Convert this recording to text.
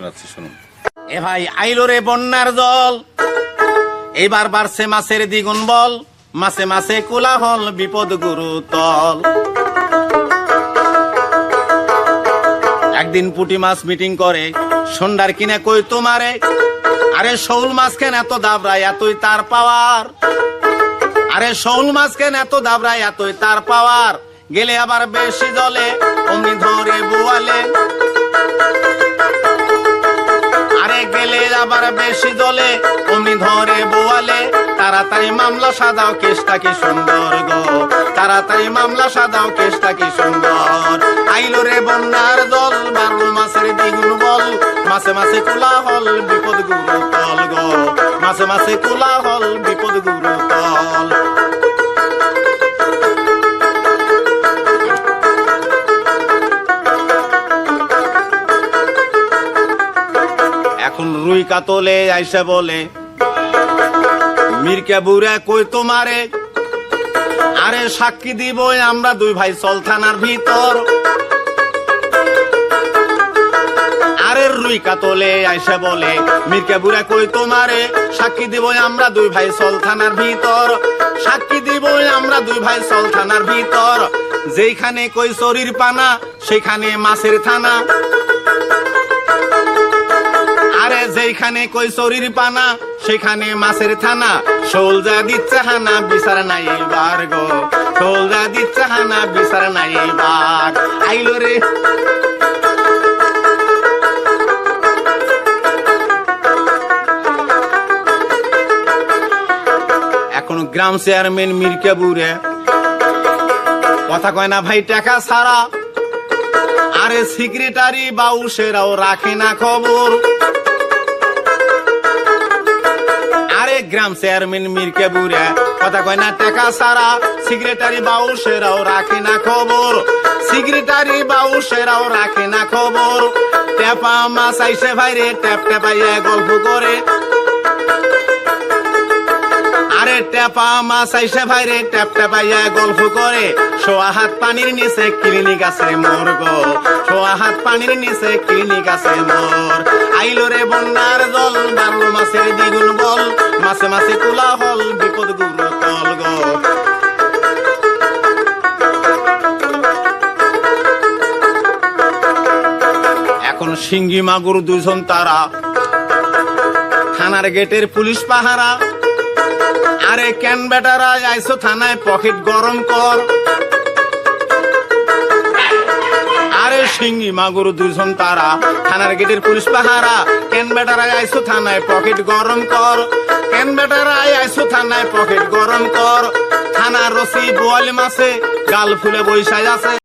শোনাচ্ছি, শুনুন। এ ভাই, আইলো রে বন্যার জল। এবার বাড়ছে মাছের দ্বিগুণ বল মাসে মাসে কোলাহল, বিপদ গুরু তল। একদিন পুটি মাছ মিটিং করে সন্ধ্যার কিনে কই তোমারে? আরে শৌল মাছ কেন এত দাবরায় এতই তার পাওয়ার? আরে শৌল মাছ কেন এত দাবরায় এতই তার পাওয়ার? গেলে আবার বেশি জলে, অমনি ধরে বোয়ালে। আবার বেশি জলে অমনি ধরে বোয়ালে। তাড়াতাড়ি মামলা সাদাও কেসটা কি সুন্দর গো। তাড়াতাড়ি মামলা সাদাও কেসটা কি সুন্দর। আইলো রে বন্যার জল, বারো মাসের দ্বিগুণ বল। মাসে মাসে কোলাহল বিপদ গুরু তল গো। মাসে মাসে কোলাহল বিপদ গুরু এখন রুই কাতলে আইসা বলে, মির্কা বুড়া কই তোমারে? আরে সাক্ষী দিব আমরা দুই ভাই সলথানার ভিতর। আরে রুই কাতলে আইসা বলে, মির্কা বুড়া কই তোমারে? সাক্ষী দিব আমরা দুই ভাই সলথানার ভিতর। সাক্ষী দিব আমরা দুই ভাই সলথানার ভিতর। যেখানে কই শরীর পানা, সেখানে মাছের থানা। যেখানে কই শরীর পানা, সেখানে মাছের থানা। সোলজা দিচ্ছে হানা, বিচার নাই এইবার গো। সোলজা দিচ্ছে হানা, বিচার নাই এইবার আইলো রে। এখন গ্রাম চেয়ারম্যান মির্কা বুড়ে। কথা কয় না ভাই টাকা ছাড়া। আরে সেক্রেটারি বাউসেরাও রাখে না খবর। গ্রাম চেয়ারম্যান মির্কে বুড়া কথা কয় না, টাকা সারা সেক্রেটারি বাউসেরাও রাখে না খবর। সেক্রেটারি বাউসেরাও রাখে না খবর। টেপা মাছ আইসে ভাইরে, ট্যাপ টেপাইয়া গল্প করে। আরে টেপা মাছ আইসে ভাইরে, ট্যাপ টেপাইয়া গল্প করে। সোয়া হাত পানির নিচে ক্লিনিক আছে মোর গো। সোয়া হাত পানির নিচে ক্লিনিক আছে মোর। আইলো রে বন্যার জল, বারো মাসের দ্বিগুণ মাসে মাসে কুলা হল বিপদ গুরু তল গো। এখন সিঙ্গি মাগুর দুজন তারা। থানার গেটের পুলিশ পাহারা। আরে কেন বেটারা, আইসো থানায়, পকেট গরম কর। আরে মাগুরু দুজন তারা। থানার গেটের পুলিশ পাহারা। কেন বেটারা আইসো থানায় পকেট গরম কর। কেন বেটারা আইসো থানায় পকেট গরম কর। থানার রসি বোয়ালি মাসে গাল ফুলে বৈশাখ আছে।